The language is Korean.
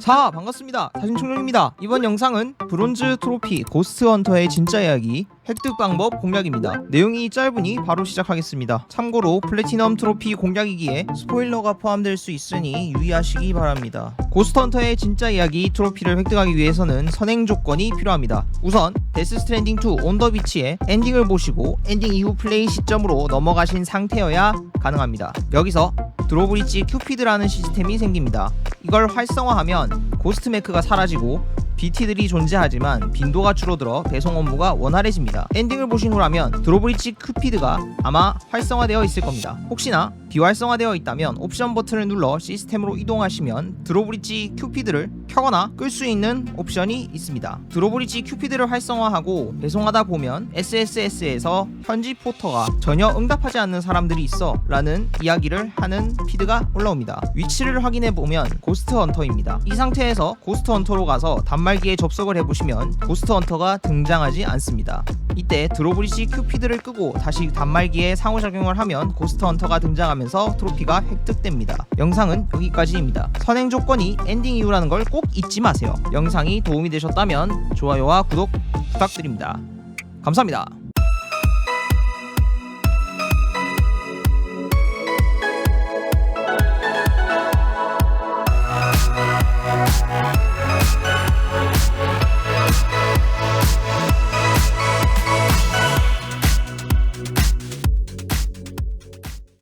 자 반갑습니다. 사진총룡입니다. 이번 영상은 브론즈 트로피 고스트 헌터의 진짜 이야기 획득 방법 공략입니다. 내용이 짧으니 바로 시작하겠습니다. 참고로 플래티넘 트로피 공략이기에 스포일러가 포함될 수 있으니 유의하시기 바랍니다. 고스트 헌터의 진짜 이야기 트로피를 획득하기 위해서는 선행 조건이 필요합니다. 우선 데스 스트랜딩 2 온더 비치의 엔딩을 보시고 엔딩 이후 플레이 시점으로 넘어가신 상태여야 가능합니다. 여기서 드로브리지 큐피드라는 시스템이 생깁니다 이걸 활성화하면 고스트 메크가 사라지고 BT들이 존재하지만 빈도가 줄어들어 배송 업무가 원활해집니다. 엔딩을 보신 후라면 드로브리지 큐피드가 아마 활성화되어 있을 겁니다. 혹시나 비활성화되어 있다면 옵션 버튼을 눌러 시스템으로 이동하시면 드로브리지 큐피드를 켜거나 끌 수 있는 옵션이 있습니다. 드로브리지 큐피드를 활성화하고 배송하다 보면 SSS에서 현지 포터가 전혀 응답하지 않는 사람들이 있어 라는 이야기를 하는 피드가 올라옵니다. 위치를 확인해 보면 고스트 헌터입니다. 이 상태에서 고스트 헌터로 가서 단말기에 접속을 해보시면 고스트 헌터가 등장하지 않습니다. 이때 드로브리지 큐피드를 끄고 다시 단말기에 상호작용을 하면 고스트 헌터가 등장하면서 트로피가 획득됩니다. 영상은 여기까지입니다. 선행 조건이 엔딩 이후라는 걸 꼭 잊지 마세요. 영상이 도움이 되셨다면 좋아요와 구독 부탁드립니다. 감사합니다.